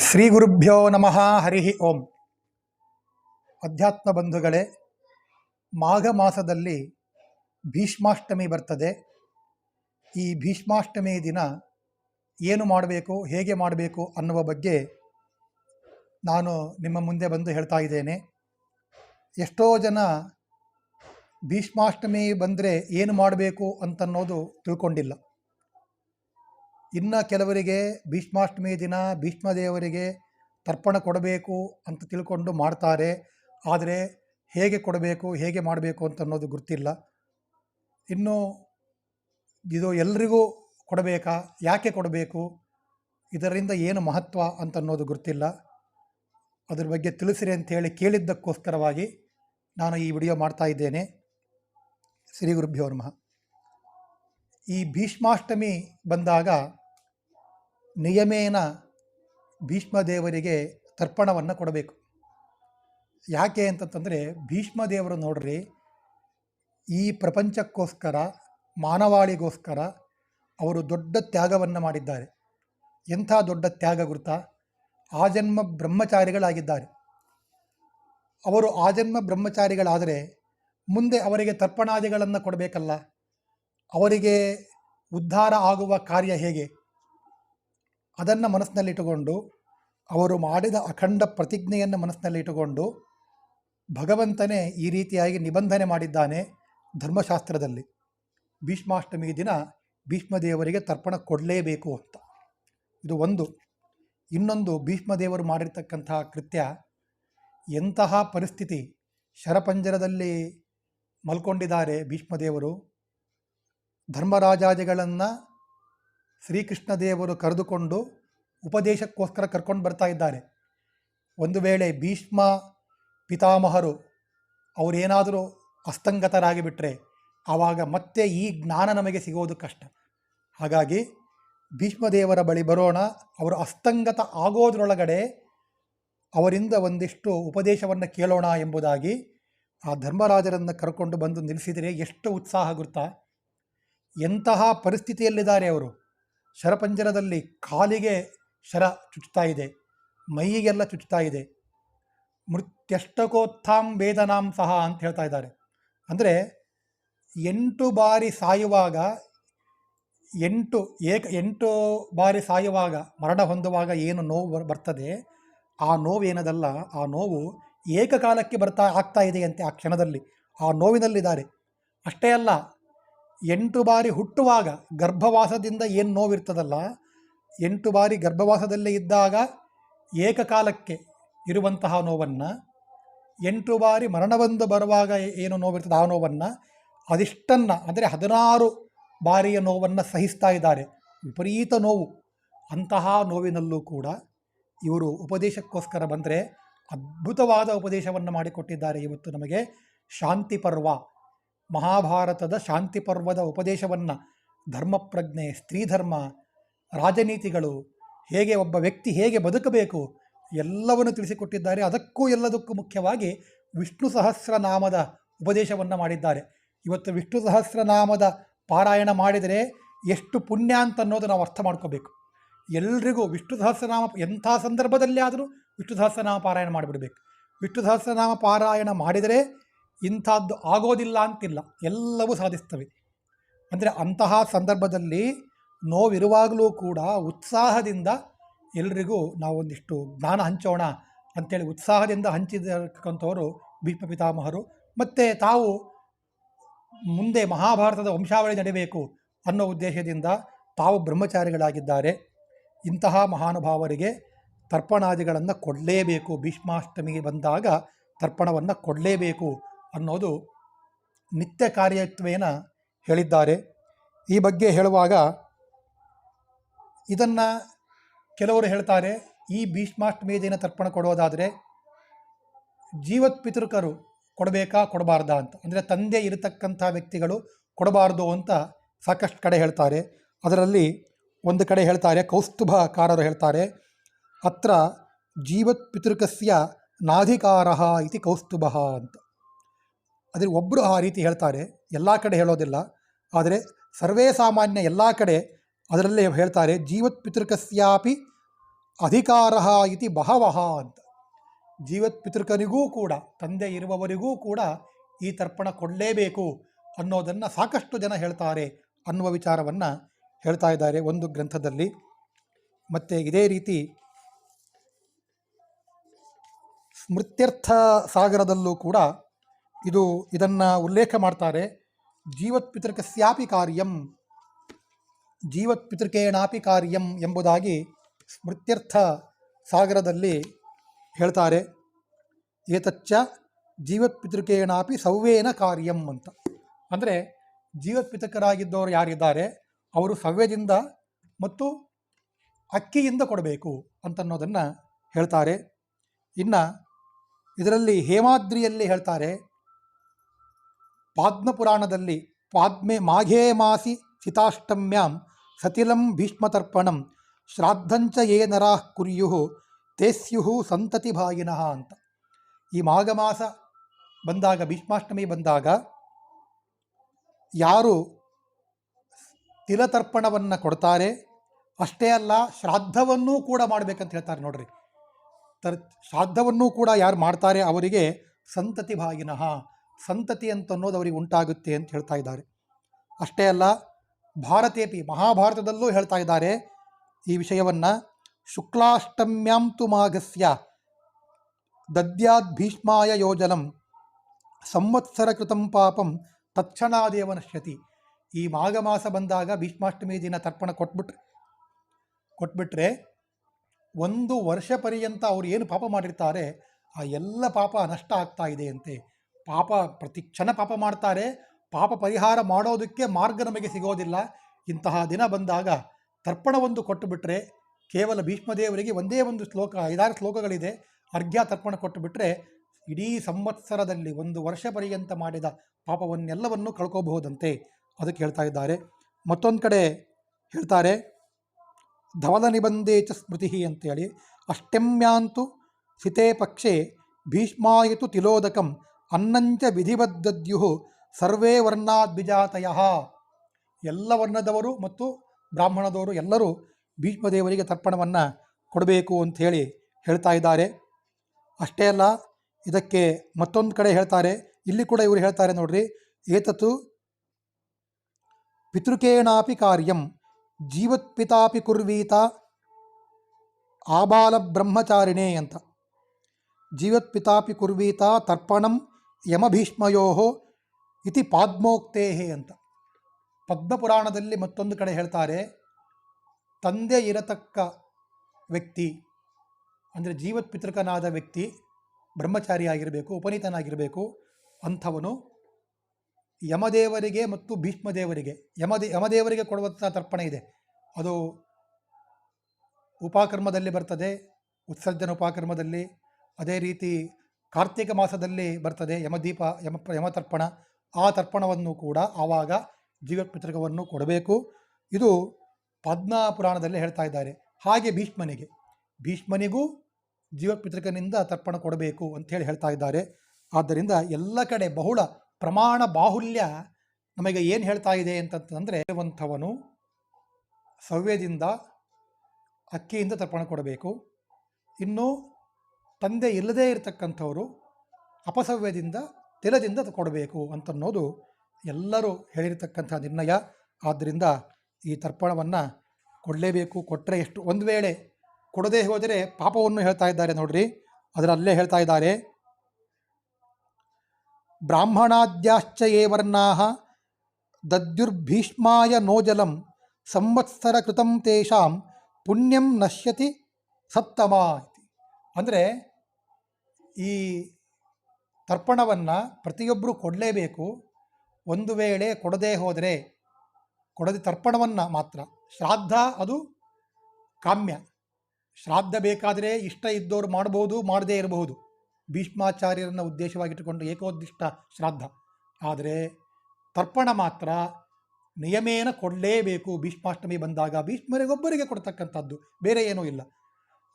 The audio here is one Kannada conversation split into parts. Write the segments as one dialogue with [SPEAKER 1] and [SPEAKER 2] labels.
[SPEAKER 1] ಶ್ರೀ ಗುರುಭ್ಯೋ ನಮಃ ಹರಿ ಓಂ. ಅಧ್ಯಾತ್ಮ ಬಂಧುಗಳೇ, ಮಾಘ ಮಾಸದಲ್ಲಿ ಭೀಷ್ಮಾಷ್ಟಮಿ ಬರ್ತದೆ. ಈ ಭೀಷ್ಮಾಷ್ಟಮಿ ದಿನ ಏನು ಮಾಡಬೇಕು, ಹೇಗೆ ಮಾಡಬೇಕು ಅನ್ನುವ ಬಗ್ಗೆ ನಾನು ನಿಮ್ಮ ಮುಂದೆ ಬಂದು ಹೇಳ್ತಾ ಇದ್ದೇನೆ. ಎಷ್ಟೋ ಜನ ಭೀಷ್ಮಾಷ್ಟಮಿ ಬಂದರೆ ಏನು ಮಾಡಬೇಕು ಅಂತನ್ನೋದು ತಿಳ್ಕೊಂಡಿಲ್ಲ. ಇನ್ನು ಕೆಲವರಿಗೆ ಭೀಷ್ಮಾಷ್ಟಮಿ ದಿನ ಭೀಷ್ಮದೇವರಿಗೆ ತರ್ಪಣ ಕೊಡಬೇಕು ಅಂತ ತಿಳ್ಕೊಂಡು ಮಾಡ್ತಾರೆ. ಆದರೆ ಹೇಗೆ ಕೊಡಬೇಕು, ಹೇಗೆ ಮಾಡಬೇಕು ಅಂತ ಅನ್ನೋದು ಗೊತ್ತಿಲ್ಲ. ಇನ್ನು ಇದು ಎಲ್ರಿಗೂ ಕೊಡಬೇಕಾ? ಯಾಕೆ ಕೊಡಬೇಕು? ಇದರಿಂದ ಏನು ಮಹತ್ವ ಅಂತ ಅನ್ನೋದು ಗೊತ್ತಿಲ್ಲ. ಅದ್ರ ಬಗ್ಗೆ ತಿಳಿಸಿರಿ ಅಂತೇಳಿ ಕೇಳಿದ್ದಕ್ಕೋಸ್ಕರವಾಗಿ ನಾನು ಈ ವಿಡಿಯೋ ಮಾಡ್ತಾ ಇದ್ದೇನೆ. ಶ್ರೀ ಗುರುಭ್ಯೋ ನಮಃ. ಈ ಭೀಷ್ಮಾಷ್ಟಮಿ ಬಂದಾಗ ನಿಯಮೇನ ಭೀಷ್ಮದೇವರಿಗೆ ತರ್ಪಣವನ್ನು ಕೊಡಬೇಕು. ಯಾಕೆ ಅಂತಂತಂದರೆ ಭೀಷ್ಮದೇವರು ನೋಡ್ರಿ ಈ ಪ್ರಪಂಚಕ್ಕೋಸ್ಕರ, ಮಾನವಾಳಿಗೋಸ್ಕರ ಅವರು ದೊಡ್ಡ ತ್ಯಾಗವನ್ನು ಮಾಡಿದ್ದಾರೆ. ಎಂಥ ದೊಡ್ಡ ತ್ಯಾಗ ಗುರುತಾ? ಆಜನ್ಮ ಬ್ರಹ್ಮಚಾರಿಗಳಾಗಿದ್ದಾರೆ. ಅವರು ಆಜನ್ಮ ಬ್ರಹ್ಮಚಾರಿಗಳಾದರೆ ಮುಂದೆ ಅವರಿಗೆ ತರ್ಪಣಾದಿಗಳನ್ನು ಕೊಡಬೇಕಲ್ಲ. ಅವರಿಗೆ ಉದ್ಧಾರ ಆಗುವ ಕಾರ್ಯ ಹೇಗೆ? ಅದನ್ನು ಮನಸ್ಸಿನಲ್ಲಿಟ್ಟುಕೊಂಡು, ಅವರು ಮಾಡಿದ ಅಖಂಡ ಪ್ರತಿಜ್ಞೆಯನ್ನು ಮನಸ್ಸಿನಲ್ಲಿಟ್ಟುಕೊಂಡು ಭಗವಂತನೇ ಈ ರೀತಿಯಾಗಿ ನಿಬಂಧನೆ ಮಾಡಿದ್ದಾನೆ ಧರ್ಮಶಾಸ್ತ್ರದಲ್ಲಿ. ಭೀಷ್ಮಾಷ್ಟಮಿ ದಿನ ಭೀಷ್ಮದೇವರಿಗೆ ತರ್ಪಣ ಕೊಡಲೇಬೇಕು ಅಂತ. ಇದು ಒಂದು. ಇನ್ನೊಂದು, ಭೀಷ್ಮದೇವರು ಮಾಡಿರ್ತಕ್ಕಂತಹ ಕೃತ್ಯ, ಎಂತಹ ಪರಿಸ್ಥಿತಿ ಶರಪಂಜರದಲ್ಲಿ ಮಲ್ಕೊಂಡಿದ್ದಾರೆ ಭೀಷ್ಮದೇವರು, ಧರ್ಮರಾಜಾದಿಗಳನ್ನು ಶ್ರೀಕೃಷ್ಣ ದೇವರು ಕರೆದುಕೊಂಡು ಉಪದೇಶಕ್ಕೋಸ್ಕರ ಕರ್ಕೊಂಡು ಬರ್ತಾ ಇದ್ದಾರೆ. ಒಂದು ವೇಳೆ ಭೀಷ್ಮ, ಪಿತಾಮಹರು ಅವರೇನಾದರೂ ಅಸ್ತಂಗತರಾಗಿ ಬಿಟ್ಟರೆ ಆವಾಗ ಮತ್ತೆ ಈ ಜ್ಞಾನ ನಮಗೆ ಸಿಗೋದು ಕಷ್ಟ. ಹಾಗಾಗಿ ಭೀಷ್ಮದೇವರ ಬಳಿ ಬರೋಣ, ಅವರು ಅಸ್ತಂಗತ ಆಗೋದ್ರೊಳಗಡೆ ಅವರಿಂದ ಒಂದಿಷ್ಟು ಉಪದೇಶವನ್ನು ಕೇಳೋಣ ಎಂಬುದಾಗಿ ಆ ಧರ್ಮರಾಜರನ್ನು ಕರ್ಕೊಂಡು ಬಂದು ನಿಲ್ಲಿಸಿದರೆ ಎಷ್ಟು ಉತ್ಸಾಹ ಗುರ್ತಾ ಎಂತಹ ಪರಿಸ್ಥಿತಿಯಲ್ಲಿದ್ದಾರೆ ಅವರು? ಶರಪಂಜರದಲ್ಲಿ ಕಾಲಿಗೆ ಶರ ಚುಚ್ಚುತ್ತಾ ಇದೆ, ಮೈಗೆಲ್ಲ ಚುಚ್ಚುತ್ತಾ ಇದೆ. ಮೃತ್ಯಷ್ಟಕೋತ್ಥಾಂ ವೇದನಾಂ ಸಹ ಅಂತ ಹೇಳ್ತಾ ಇದ್ದಾರೆ. ಅಂದರೆ ಎಂಟು ಬಾರಿ ಸಾಯುವಾಗ, ಎಂಟು ಏಕ, ಎಂಟು ಬಾರಿ ಸಾಯುವಾಗ, ಮರಣ ಹೊಂದುವಾಗ ಏನು ನೋವು ಬರ್- ಬರ್ತದೆ? ಆ ನೋವೇನದಲ್ಲ, ಆ ನೋವು ಏಕಕಾಲಕ್ಕೆ ಬರ್ತಾ, ಆಗ್ತಾ ಇದೆಯಂತೆ ಆ ಕ್ಷಣದಲ್ಲಿ. ಆ ನೋವಿನಲ್ಲಿದ್ದಾರೆ. ಅಷ್ಟೇ ಅಲ್ಲ ಎಂಟು ಬಾರಿ ಹುಟ್ಟುವಾಗ ಗರ್ಭವಾಸದಿಂದ ಏನು ನೋವಿರ್ತದಲ್ಲ, ಎಂಟು ಬಾರಿ ಗರ್ಭವಾಸದಲ್ಲೇ ಇದ್ದಾಗ ಏಕಕಾಲಕ್ಕೆ ಇರುವಂತಹ ನೋವನ್ನು, ಎಂಟು ಬಾರಿ ಮರಣವೊಂದು ಬರುವಾಗ ಏನು ನೋವಿರ್ತದೆ ಆ ನೋವನ್ನು, ಅದಿಷ್ಟನ್ನು, ಅಂದರೆ ಹದಿನಾರು ಬಾರಿಯ ನೋವನ್ನು ಸಹಿಸ್ತಾ ಇದ್ದಾರೆ. ವಿಪರೀತ ನೋವು. ಅಂತಹ ನೋವಿನಲ್ಲೂ ಕೂಡ ಇವರು ಉಪದೇಶಕ್ಕೋಸ್ಕರ ಬಂದರೆ ಅದ್ಭುತವಾದ ಉಪದೇಶವನ್ನು ಮಾಡಿಕೊಟ್ಟಿದ್ದಾರೆ. ಇವತ್ತು ನಮಗೆ ಶಾಂತಿ ಪರ್ವ. ಮಹಾಭಾರತದ ಶಾಂತಿ ಪರ್ವದ ಉಪದೇಶವನ್ನು ಧರ್ಮಪ್ರಜ್ಞೆ, ಸ್ತ್ರೀಧರ್ಮ, ರಾಜನೀತಿಗಳು ಹೇಗೆ ಒಬ್ಬ ವ್ಯಕ್ತಿ ಹೇಗೆ ಬದುಕಬೇಕು ಎಲ್ಲವನ್ನು ತಿಳಿಸಿಕೊಟ್ಟಿದ್ದಾರೆ. ಅದಕ್ಕೂ ಎಲ್ಲದಕ್ಕೂ ಮುಖ್ಯವಾಗಿ ವಿಷ್ಣು ಸಹಸ್ರನಾಮದ ಉಪದೇಶವನ್ನು ಮಾಡಿದ್ದಾರೆ. ಇವತ್ತು ವಿಷ್ಣು ಸಹಸ್ರನಾಮದ ಪಾರಾಯಣ ಮಾಡಿದರೆ ಎಷ್ಟು ಪುಣ್ಯ ಅಂತ ಅನ್ನೋದು ನಾವು ಅರ್ಥ ಮಾಡ್ಕೋಬೇಕು. ಎಲ್ರಿಗೂ ವಿಷ್ಣು ಸಹಸ್ರನಾಮ ಎಂಥ ಸಂದರ್ಭದಲ್ಲಿ ಆದರೂ ವಿಷ್ಣು ಸಹಸ್ರನಾಮ ಪಾರಾಯಣ ಮಾಡಿಬಿಡಬೇಕು. ವಿಷ್ಣು ಸಹಸ್ರನಾಮ ಪಾರಾಯಣ ಮಾಡಿದರೆ ಇಂಥದ್ದು ಆಗೋದಿಲ್ಲ ಅಂತಿಲ್ಲ, ಎಲ್ಲವೂ ಸಾಧಿಸ್ತವೆ. ಅಂದರೆ ಅಂತಹ ಸಂದರ್ಭದಲ್ಲಿ ನೋವಿರುವಾಗಲೂ ಕೂಡ ಉತ್ಸಾಹದಿಂದ ಎಲ್ರಿಗೂ ನಾವು ಒಂದಿಷ್ಟು ಜ್ಞಾನ ಹಂಚೋಣ ಅಂಥೇಳಿ ಉತ್ಸಾಹದಿಂದ ಹಂಚಿದಕ್ಕಂಥವರು ಭೀಷ್ಮ ಪಿತಾಮಹರು. ಮತ್ತು ತಾವು ಮುಂದೆ ಮಹಾಭಾರತದ ವಂಶಾವಳಿ ನಡೀಬೇಕು ಅನ್ನೋ ಉದ್ದೇಶದಿಂದ ತಾವು ಬ್ರಹ್ಮಚಾರಿಗಳಾಗಿದ್ದಾರೆ. ಇಂತಹ ಮಹಾನುಭಾವರಿಗೆ ತರ್ಪಣಾದಿಗಳನ್ನು ಕೊಡಲೇಬೇಕು. ಭೀಷ್ಮಾಷ್ಟಮಿಗೆ ಬಂದಾಗ ತರ್ಪಣವನ್ನು ಕೊಡಲೇಬೇಕು ಅನ್ನೋದು ನಿತ್ಯ ಕಾರ್ಯತ್ವೇನ ಹೇಳಿದ್ದಾರೆ. ಈ ಬಗ್ಗೆ ಹೇಳುವಾಗ ಇದನ್ನು ಕೆಲವರು ಹೇಳ್ತಾರೆ, ಈ ಭೀಷ್ಮಾಷ್ಟಮಿಯ ದಿನ ತರ್ಪಣ ಕೊಡೋದಾದರೆ ಜೀವತ್ ಪಿತೃಕರು ಕೊಡಬೇಕಾ ಕೊಡಬಾರ್ದಾ ಅಂತ. ಅಂದರೆ ತಂದೆ ಇರತಕ್ಕಂಥ ವ್ಯಕ್ತಿಗಳು ಕೊಡಬಾರ್ದು ಅಂತ ಸಾಕಷ್ಟು ಕಡೆ ಹೇಳ್ತಾರೆ. ಅದರಲ್ಲಿ ಒಂದು ಕಡೆ ಹೇಳ್ತಾರೆ, ಕೌಸ್ತುಭಕಾರರು ಹೇಳ್ತಾರೆ, ಅತ್ರ ಜೀವತ್ ಪಿತೃಕಸ್ಯ ನಾಧಿಕಾರ ಇತಿ ಕೌಸ್ತುಭ ಅಂತ. ಅದ್ರ ಒಬ್ಬರು ಆ ರೀತಿ ಹೇಳ್ತಾರೆ, ಎಲ್ಲ ಕಡೆ ಹೇಳೋದಿಲ್ಲ, ಆದರೆ ಸರ್ವೇ ಸಾಮಾನ್ಯ ಎಲ್ಲ ಕಡೆ ಅದರಲ್ಲೇ ಹೇಳ್ತಾರೆ, ಜೀವತ್ ಪಿತೃಕಸ್ಯಾಪಿ ಅಧಿಕಾರ ಇತಿ ಬಹವಹ ಅಂತ. ಜೀವತ್ ಪಿತೃಕನಿಗೂ ಕೂಡ, ತಂದೆ ಇರುವವರಿಗೂ ಕೂಡ ಈ ತರ್ಪಣ ಕೊಡಲೇಬೇಕು ಅನ್ನೋದನ್ನು ಸಾಕಷ್ಟು ಜನ ಹೇಳ್ತಾರೆ ಅನ್ನುವ ವಿಚಾರವನ್ನು ಹೇಳ್ತಾ ಇದ್ದಾರೆ ಒಂದು ಗ್ರಂಥದಲ್ಲಿ. ಮತ್ತು ಇದೇ ರೀತಿ ಸ್ಮೃತ್ಯರ್ಥ ಸಾಗರದಲ್ಲೂ ಕೂಡ ಇದು ಇದನ್ನು ಉಲ್ಲೇಖ ಮಾಡ್ತಾರೆ ಜೀವತ್ ಪಿತೃಕಸ್ಯಾಪಿ ಕಾರ್ಯಂ. ಜೀವತ್ ಪಿತೃಕೇಣಾಪಿ ಕಾರ್ಯಂ ಎಂಬುದಾಗಿ ಸ್ಮೃತ್ಯರ್ಥ ಸಾಗರದಲ್ಲಿ ಹೇಳ್ತಾರೆ. ಏತಚ್ಚ ಜೀವತ್ ಪಿತೃಕೇಣಾಪಿ ಸವ್ಯೇನ ಕಾರ್ಯಂ ಅಂತ. ಅಂದರೆ ಜೀವತ್ ಪಿತೃಕರಾಗಿದ್ದವರು ಯಾರಿದ್ದಾರೆ? ಅವರು ಸವ್ಯದಿಂದ ಮತ್ತು ಅಕ್ಕಿಯಿಂದ ಕೊಡಬೇಕು ಅಂತನ್ನೋದನ್ನು ಹೇಳ್ತಾರೆ. ಇನ್ನು ಇದರಲ್ಲಿ ಹೇಮಾದ್ರಿಯಲ್ಲಿ ಹೇಳ್ತಾರೆ. ಪಾದ್ಮಪುರಾಣದಲ್ಲಿ ಪಾದ್ಮೆ ಮಾಘೇ ಮಾಸಿ ಸಿತಾಷ್ಟಮ್ಯಾಂ ಸತಿಲಂ ಭೀಷ್ಮತರ್ಪಣಂ ಶ್ರಾದ್ದಂಚ ಯೇ ನರಾಃ ಕುರ್ಯು ತೇಸ್ಯುಹು ಸಂತತಿ ಭಾಗಿನಃ ಅಂತ. ಈ ಮಾಘ ಮಾಸ ಬಂದಾಗ, ಭೀಷ್ಮಾಷ್ಟಮಿ ಬಂದಾಗ ಯಾರು ತಿಲತರ್ಪಣವನ್ನು ಕೊಡ್ತಾರೆ, ಅಷ್ಟೇ ಅಲ್ಲ, ಶ್ರಾದ್ದವನ್ನೂ ಕೂಡ ಮಾಡಬೇಕಂತ ಹೇಳ್ತಾರೆ ನೋಡ್ರಿ. ತರ್, ಶ್ರಾದ್ದವನ್ನೂ ಕೂಡ ಯಾರು ಮಾಡ್ತಾರೆ, ಅವರಿಗೆ ಸಂತತಿ ಭಾಗಿನಃ ಸಂತತಿ ಅಂತ ಅನ್ನೋದು ಅವರಿಗೆ ಉಂಟಾಗುತ್ತೆ ಅಂತ ಹೇಳ್ತಾ ಇದ್ದಾರೆ. ಅಷ್ಟೇ ಅಲ್ಲ, ಭಾರತೇಪಿ, ಮಹಾಭಾರತದಲ್ಲೂ ಹೇಳ್ತಾ ಇದ್ದಾರೆ ಈ ವಿಷಯವನ್ನು ಶುಕ್ಲಾಷ್ಟಮ್ಯಾಂತು ಮಾಘಸ್ಯ ದದ್ಯಾದ್ ಭೀಷ್ಮಾಯ ಯೋಜನಂ ಸಂವತ್ಸರ ಕೃತಂ ಪಾಪಂ ತತ್ಕ್ಷಣಾದೇವ ನಶ್ಯತಿ ಈ ಮಾಘ ಮಾಸ ಬಂದಾಗ ಭೀಷ್ಮಾಷ್ಟಮಿ ದಿನ ತರ್ಪಣ ಕೊಟ್ಬಿಟ್ರೆ ಕೊಟ್ಬಿಟ್ರೆ ಒಂದು ವರ್ಷ ಪರ್ಯಂತ ಅವ್ರು ಏನು ಪಾಪ ಮಾಡಿರ್ತಾರೆ, ಆ ಎಲ್ಲ ಪಾಪ ನಷ್ಟ ಆಗ್ತಾ ಇದೆ ಅಂತೆ. ಪಾಪ ಪ್ರತಿ ಕ್ಷಣ ಪಾಪ ಮಾಡ್ತಾರೆ. ಪಾಪ ಪರಿಹಾರ ಮಾಡೋದಕ್ಕೆ ಮಾರ್ಗ ನಮಗೆ ಸಿಗೋದಿಲ್ಲ. ಇಂತಹ ದಿನ ಬಂದಾಗ ತರ್ಪಣವೊಂದು ಕೊಟ್ಟು ಬಿಟ್ಟರೆ ಕೇವಲ ಭೀಷ್ಮದೇವರಿಗೆ ಒಂದೇ ಒಂದು ಶ್ಲೋಕ, ಐದಾರು ಶ್ಲೋಕಗಳಿದೆ. ಅರ್ಘ್ಯ ತರ್ಪಣ ಕೊಟ್ಟು ಬಿಟ್ಟರೆ ಇಡೀ ಸಂವತ್ಸರದಲ್ಲಿ ಒಂದು ವರ್ಷ ಪರ್ಯಂತ ಮಾಡಿದ ಪಾಪವನ್ನೆಲ್ಲವನ್ನು ಕಳ್ಕೋಬಹುದಂತೆ. ಅದಕ್ಕೆ ಹೇಳ್ತಾ ಇದ್ದಾರೆ. ಮತ್ತೊಂದು ಕಡೆ ಹೇಳ್ತಾರೆ, ಧವಲ ನಿಬಂಧೇ ಚ ಸ್ಮೃತಿ ಅಂತೇಳಿ. ಅಷ್ಟಮ್ಯಾಂತು ಸಿತೇ ಪಕ್ಷೆ ಭೀಷ್ಮಾಯಿತು ತಿಲೋದಕಂ ಅನ್ನಂಚ ವಿಧಿಬದ್ಧದ್ಯು ಸರ್ವೇ ವರ್ಣಾದ್ವಿಜಾತಯ. ಎಲ್ಲ ವರ್ಣದವರು ಮತ್ತು ಬ್ರಾಹ್ಮಣದವರು ಎಲ್ಲರೂ ಭೀಷ್ಮದೇವರಿಗೆ ತರ್ಪಣವನ್ನು ಕೊಡಬೇಕು ಅಂಥೇಳಿ ಹೇಳ್ತಾ ಇದ್ದಾರೆ. ಅಷ್ಟೇ ಅಲ್ಲ, ಇದಕ್ಕೆ ಮತ್ತೊಂದು ಕಡೆ ಹೇಳ್ತಾರೆ, ಇಲ್ಲಿ ಕೂಡ ಇವರು ಹೇಳ್ತಾರೆ ನೋಡ್ರಿ, ಏತತ್ತು ಪಿತೃಕೇಣಾಪಿ ಕಾರ್ಯಂ ಜೀವತ್ಪಿತಾಪಿ ಕುರ್ವೀತ ಆಬಾಲ ಬ್ರಹ್ಮಚಾರಿಣೇ ಅಂತ. ಜೀವತ್ಪಿತಾಪಿ ಕುರ್ವೀತ ತರ್ಪಣಂ ಯಮಭೀಷ್ಮಯೋ ಇತಿ ಪದ್ಮೋಕ್ತೇಹೇ ಅಂತ. ಪದ್ಮಪುರಾಣದಲ್ಲಿ ಮತ್ತೊಂದು ಕಡೆ ಹೇಳ್ತಾರೆ, ತಂದೆ ಇರತಕ್ಕ ವ್ಯಕ್ತಿ, ಅಂದರೆ ಜೀವತ್ ಪಿತೃಕನಾದ ವ್ಯಕ್ತಿ, ಬ್ರಹ್ಮಚಾರಿಯಾಗಿರಬೇಕು, ಉಪನೀತನಾಗಿರಬೇಕು, ಅಂಥವನು ಯಮದೇವರಿಗೆ ಮತ್ತು ಭೀಷ್ಮದೇವರಿಗೆ, ಯಮದೇ, ಯಮದೇವರಿಗೆ ಕೊಡುವಂಥ ತರ್ಪಣೆ ಇದೆ. ಅದು ಉಪಕರ್ಮದಲ್ಲಿ ಬರ್ತದೆ, ಉತ್ಸರ್ಜನ ಉಪಕರ್ಮದಲ್ಲಿ. ಅದೇ ರೀತಿ ಕಾರ್ತಿಕ ಮಾಸದಲ್ಲಿ ಬರ್ತದೆ ಯಮದೀಪ, ಯಮ, ಯಮತರ್ಪಣ. ಆ ತರ್ಪಣವನ್ನು ಕೂಡ ಆವಾಗ ಜೀವಪಿತೃಕವನ್ನು ಕೊಡಬೇಕು. ಇದು ಪದ್ಮ ಪುರಾಣದಲ್ಲಿ ಹೇಳ್ತಾ ಇದ್ದಾರೆ. ಹಾಗೆ ಭೀಷ್ಮನಿಗೆ. ಭೀಷ್ಮನಿಗೂ ಜೀವಪಿತ್ರಕನಿಂದ ತರ್ಪಣ ಕೊಡಬೇಕು ಅಂಥೇಳಿ ಹೇಳ್ತಾ ಇದ್ದಾರೆ. ಆದ್ದರಿಂದ ಎಲ್ಲ ಕಡೆ ಬಹುಳ ಪ್ರಮಾಣ ಬಾಹುಲ್ಯ ನಮಗೆ ಏನು ಹೇಳ್ತಾ ಇದೆ ಅಂತಂತಂದರೆ, ವಂಥವನು ಸವ್ಯದಿಂದ ಅಕ್ಕಿಯಿಂದ ತರ್ಪಣ ಕೊಡಬೇಕು. ಇನ್ನು ತಂದೆ ಇಲ್ಲದೇ ಇರತಕ್ಕಂಥವರು ಅಪಸವ್ಯದಿಂದ, ತಿಲದಿಂದ ಕೊಡಬೇಕು ಅಂತನ್ನೋದು ಎಲ್ಲರೂ ಹೇಳಿರ್ತಕ್ಕಂಥ ನಿರ್ಣಯ. ಆದ್ದರಿಂದ ಈ ತರ್ಪಣವನ್ನು ಕೊಡಲೇಬೇಕು ಕೊಟ್ಟರೆ ಎಷ್ಟು, ಒಂದು ವೇಳೆ ಕೊಡದೇ ಹೋದರೆ ಪಾಪವನ್ನು ಹೇಳ್ತಾ ಇದ್ದಾರೆ ನೋಡ್ರಿ. ಅದರಲ್ಲೇ ಹೇಳ್ತಾ ಇದ್ದಾರೆ ಬ್ರಾಹ್ಮಣಾದ್ಯಾಶ್ಚ ಏ ವರ್ಣಾ ದದ್ಯುರ್ಭೀಷ್ಮಾಯ ನೋಜಲಂ ಸಂವತ್ಸರ ಕೃತಂ ತೇಷಾಂ ಪುಣ್ಯಂ ನಶ್ಯತಿ ಸತ್ತಮ ಅಂದರೆ ಈ ತರ್ಪಣವನ್ನು ಪ್ರತಿಯೊಬ್ಬರೂ ಕೊಡಲೇಬೇಕು. ಒಂದು ವೇಳೆ ಕೊಡದೇ ಹೋದರೆ, ಕೊಡದೆ ತರ್ಪಣವನ್ನು ಮಾತ್ರ. ಶ್ರಾದ್ದ ಅದು ಕಾಮ್ಯ. ಶ್ರಾದ್ದ ಬೇಕಾದರೆ ಇಷ್ಟ ಇದ್ದವರು ಮಾಡಬಹುದು ಮಾಡದೇ ಇರಬಹುದು. ಭೀಷ್ಮಾಚಾರ್ಯರನ್ನು ಉದ್ದೇಶವಾಗಿಟ್ಟುಕೊಂಡು ಏಕೋದ್ದಿಷ್ಟ ಶ್ರಾದ್ದ. ಆದರೆ ತರ್ಪಣ ಮಾತ್ರ ನಿಯಮೇನ ಕೊಡಲೇಬೇಕು. ಭೀಷ್ಮಾಷ್ಟಮಿ ಬಂದಾಗ ಭೀಷ್ಮರಿಗೊಬ್ಬರಿಗೆ ಕೊಡ್ತಕ್ಕಂಥದ್ದು. ಬೇರೆ ಏನೂ ಇಲ್ಲ.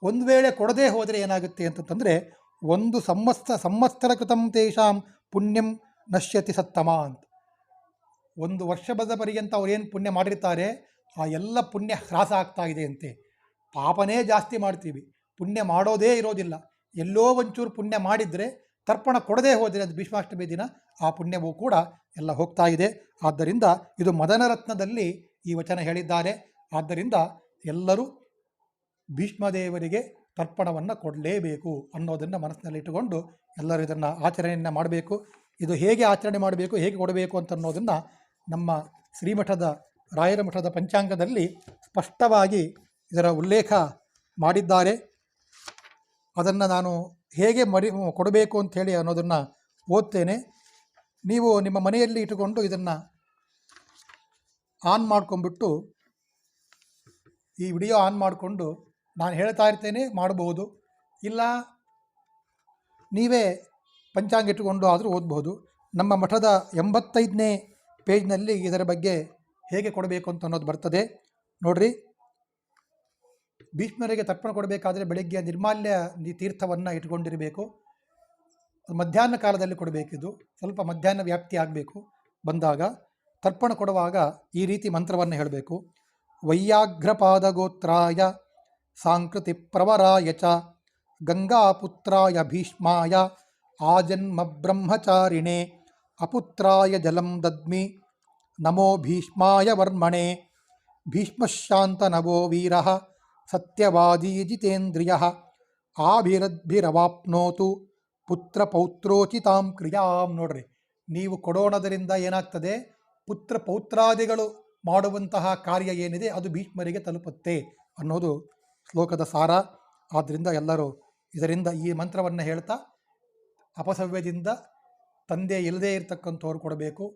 [SPEAKER 1] ಒಂದು ವೇಳೆ ಕೊಡದೇ ಹೋದರೆ ಏನಾಗುತ್ತೆ ಅಂತಂತಂದರೆ, ಒಂದು ಸಂವತ್ಸ ಸಂವತ್ಸರ ಕೃತಂ ತೇಷಾಂ ಪುಣ್ಯಂ ನಶ್ಯತಿ ಸತ್ತಮ ಅಂತ. ಒಂದು ವರ್ಷದ ಪರ್ಯಂತ ಅವ್ರೇನು ಪುಣ್ಯ ಮಾಡಿರ್ತಾರೆ, ಆ ಎಲ್ಲ ಪುಣ್ಯ ಹ್ರಾಸ ಆಗ್ತಾ ಇದೆ ಅಂತೆ. ಪಾಪನೇ ಜಾಸ್ತಿ ಮಾಡ್ತೀವಿ. ಪುಣ್ಯ ಮಾಡೋದೇ ಇರೋದಿಲ್ಲ. ಎಲ್ಲೋ ಒಂಚೂರು ಪುಣ್ಯ ಮಾಡಿದರೆ, ತರ್ಪಣ ಕೊಡದೇ ಹೋದರೆ ಅದು ಭೀಷ್ಮಾಷ್ಟಮಿ ದಿನ, ಆ ಪುಣ್ಯವೂ ಕೂಡ ಎಲ್ಲ ಹೋಗ್ತಾ ಇದೆ. ಆದ್ದರಿಂದ ಇದು ಮದನರತ್ನದಲ್ಲಿ ಈ ವಚನ ಹೇಳಿದ್ದಾರೆ. ಆದ್ದರಿಂದ ಎಲ್ಲರೂ ಭೀಷ್ಮದೇವರಿಗೆ ತರ್ಪಣವನ್ನು ಕೊಡಲೇಬೇಕು ಅನ್ನೋದನ್ನು ಮನಸ್ಸಿನಲ್ಲಿಟ್ಟುಕೊಂಡು ಎಲ್ಲರೂ ಇದನ್ನು ಆಚರಣೆಯನ್ನು ಮಾಡಬೇಕು. ಇದು ಹೇಗೆ ಆಚರಣೆ ಮಾಡಬೇಕು, ಹೇಗೆ ಕೊಡಬೇಕು ಅಂತ ಅನ್ನೋದನ್ನು ನಮ್ಮ ಶ್ರೀಮಠದ, ರಾಯರ ಮಠದ ಪಂಚಾಂಗದಲ್ಲಿ ಸ್ಪಷ್ಟವಾಗಿ ಇದರ ಉಲ್ಲೇಖ ಮಾಡಿದ್ದಾರೆ. ಅದನ್ನು ನಾನು ಹೇಗೆ ಮರಿ, ಕೊಡಬೇಕು ಅಂಥೇಳಿ ಅನ್ನೋದನ್ನು ಓದ್ತೇನೆ. ನೀವು ನಿಮ್ಮ ಮನೆಯಲ್ಲಿ ಇಟ್ಟುಕೊಂಡು ಇದನ್ನು ಆನ್ ಮಾಡ್ಕೊಂಬಿಟ್ಟು ಈ ವಿಡಿಯೋ ಆನ್ ಮಾಡಿಕೊಂಡು ನಾನು ಹೇಳ್ತಾ ಇರ್ತೇನೆ, ಮಾಡಬಹುದು. ಇಲ್ಲ, ನೀವೇ ಪಂಚಾಂಗ ಇಟ್ಟುಕೊಂಡು ಆದರೂ ಓದಬಹುದು. ನಮ್ಮ ಮಠದ ಎಂಬತ್ತೈದನೇ ಪೇಜ್ನಲ್ಲಿ ಇದರ ಬಗ್ಗೆ ಹೇಗೆ ಕೊಡಬೇಕು ಅಂತ ಅನ್ನೋದು ಬರ್ತದೆ. ನೋಡ್ರಿ, ಭೀಷ್ಮರಿಗೆ ತರ್ಪಣ ಕೊಡಬೇಕಾದ್ರೆ ಬೆಳಗ್ಗೆ ನಿರ್ಮಾಲ್ಯ ತೀರ್ಥವನ್ನು ಇಟ್ಕೊಂಡಿರಬೇಕು. ಮಧ್ಯಾಹ್ನ ಕಾಲದಲ್ಲಿ ಕೊಡಬೇಕಿದು ಸ್ವಲ್ಪ ಮಧ್ಯಾಹ್ನ ವ್ಯಾಪ್ತಿ ಆಗಬೇಕು ಬಂದಾಗ. ತರ್ಪಣ ಕೊಡುವಾಗ ಈ ರೀತಿ ಮಂತ್ರವನ್ನು ಹೇಳಬೇಕು. ವೈಯಾಘ್ರಪಾದಗೋತ್ರಾಯ ಸಾಂಕೃತಿ ಪ್ರವರಾಯ ಚ. ಗಂಗಾಪುತ್ರಾಯ ಭೀಷ್ಮಾಯ ಆಜನ್ಮ ಬ್ರಹ್ಮಚಾರಿಣೆ ಅಪುತ್ರಾಯ ಜಲಂ ದದ್ಮಿ, ನಮೋ ಭೀಷ್ಮಾಯ ವರ್ಮಣೆ, ಭೀಷ್ಮಶಾಂತನವೋ ವೀರ, ಸತ್ಯವಾದೀ ಜಿತೇಂದ್ರಿಯ, ಆಭಿರದ್ಭಿರವಾಪ್ನೋತು ಪುತ್ರ ಪೌತ್ರೋಚಿತಾಂ ಕ್ರಿಯಾಂ. ನೋಡ್ರಿ, ನೀವು ಕೊಡೋಣದರಿಂದ ಏನಾಗ್ತದೆ? ಪುತ್ರ ಪೌತ್ರಾದಿಗಳು ಮಾಡುವಂತಹ ಕಾರ್ಯ ಏನಿದೆ, ಅದು ಭೀಷ್ಮರಿಗೆ ತಲುಪುತ್ತೆ ಅನ್ನೋದು ಶ್ಲೋಕದ ಸಾರ. ಆದ್ದರಿಂದ ಎಲ್ಲರೂ ಇದರಿಂದ ಈ ಮಂತ್ರವನ್ನು ಹೇಳ್ತಾ ಅಪಸವ್ಯದಿಂದ ತಂದೆ ಇಲ್ಲದೇ ಇರತಕ್ಕಂಥವ್ರು ಕೊಡಬೇಕು.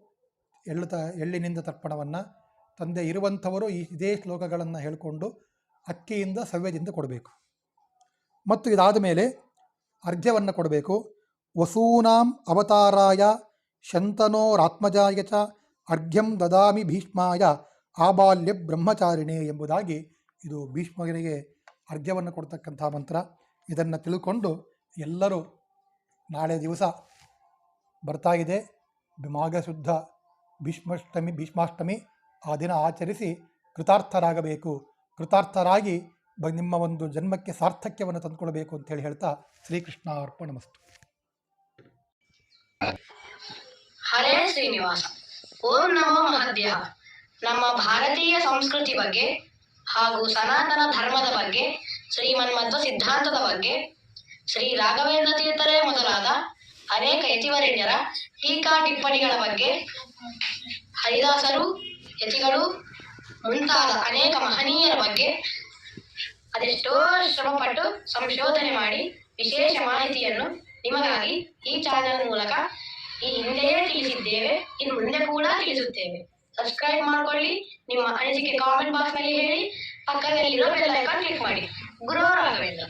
[SPEAKER 1] ಎಳ್ಳು ಎಳ್ಳಿನಿಂದ ತರ್ಪಣವನ್ನು ತಂದೆ ಇರುವಂಥವರು ಈ ಇದೇ ಶ್ಲೋಕಗಳನ್ನು ಹೇಳಿಕೊಂಡು ಅಕ್ಕಿಯಿಂದ ಸವ್ಯದಿಂದ ಕೊಡಬೇಕು. ಮತ್ತು ಇದಾದ ಮೇಲೆ ಅರ್ಘ್ಯವನ್ನು ಕೊಡಬೇಕು. ವಸೂನಾಂ ಅವತಾರಾಯ ಶಂತನೋರಾತ್ಮಜಾಯ ಚ ಅರ್ಘ್ಯಂ ದದಾಮಿ ಭೀಷ್ಮಾಯ ಆಬಾಲ್ಯ ಬ್ರಹ್ಮಚಾರಿಣೆ ಎಂಬುದಾಗಿ ಇದು ಭೀಷ್ಮನಿಗೆ ಅರ್ಘ್ಯವನ್ನು ಕೊಡ್ತಕ್ಕಂಥ ಮಂತ್ರ. ಇದನ್ನು ತಿಳ್ಕೊಂಡು ಎಲ್ಲರೂ ನಾಳೆ ದಿವಸ ಬರ್ತಾ ಇದೆ. ಮಾಘ ಶುದ್ಧ ಭೀಷ್ಮಾಷ್ಟಮಿ ಭೀಷ್ಮಾಷ್ಟಮಿ ಆ ದಿನ ಆಚರಿಸಿ ಕೃತಾರ್ಥರಾಗಬೇಕು. ಕೃತಾರ್ಥರಾಗಿ ಬ, ನಿಮ್ಮ ಒಂದು ಜನ್ಮಕ್ಕೆ ಸಾರ್ಥಕ್ಯವನ್ನು ತಂದುಕೊಳ್ಬೇಕು ಅಂತೇಳಿ ಹೇಳ್ತಾ ಶ್ರೀಕೃಷ್ಣ ಅರ್ಪಣಮಸ್ತು
[SPEAKER 2] ಹರೇ ಶ್ರೀನಿವಾಸ. ಓಂ ನಮೋ ಮಹದ್ಯ ನಮ್ಮ ಭಾರತೀಯ ಸಂಸ್ಕೃತಿ ಬಗ್ಗೆ ಹಾಗೂ ಸನಾತನ ಧರ್ಮದ ಬಗ್ಗೆ, ಶ್ರೀಮನ್ಮಧ್ವ ಸಿದ್ಧಾಂತದ ಬಗ್ಗೆ, ಶ್ರೀ ರಾಘವೇಂದ್ರ ತೀರ್ಥರೇ ಮೊದಲಾದ ಅನೇಕ ಯತಿವರೇಣ್ಯರ ಟೀಕಾ ಟಿಪ್ಪಣಿಗಳ ಬಗ್ಗೆ, ಹರಿದಾಸರು, ಯತಿಗಳು, ಮುಂತಾದ ಅನೇಕ ಮಹನೀಯರ ಬಗ್ಗೆ ಅದೆಷ್ಟೋ ಶ್ರಮಪಟ್ಟು ಸಂಶೋಧನೆ ಮಾಡಿ ವಿಶೇಷ ಮಾಹಿತಿಯನ್ನು ನಿಮಗಾಗಿ ಈ ಚಾನೆಲ್ ಮೂಲಕ ಈ ಹಿಂದೆಯೇ ತಿಳಿಸಿದ್ದೇವೆ. ಇನ್ನು ಮುಂದೆ ಕೂಡ ತಿಳಿಸುತ್ತೇವೆ. ಸಬ್ಸ್ಕ್ರೈಬ್ ಮಾಡ್ಕೊಳ್ಳಿ, ನಿಮ್ಮ ಅನಿಸಿಕೆ ಕಾಮೆಂಟ್ ಬಾಕ್ಸ್ನಲ್ಲಿ ಹೇಳಿ, ಪಕ್ಕದಲ್ಲಿರೋ ಬೆಲ್ ಐಕಾನ್ ಕ್ಲಿಕ್ ಮಾಡಿ. ಗುರುವಾರ ರಾಘವೇಂದ್ರ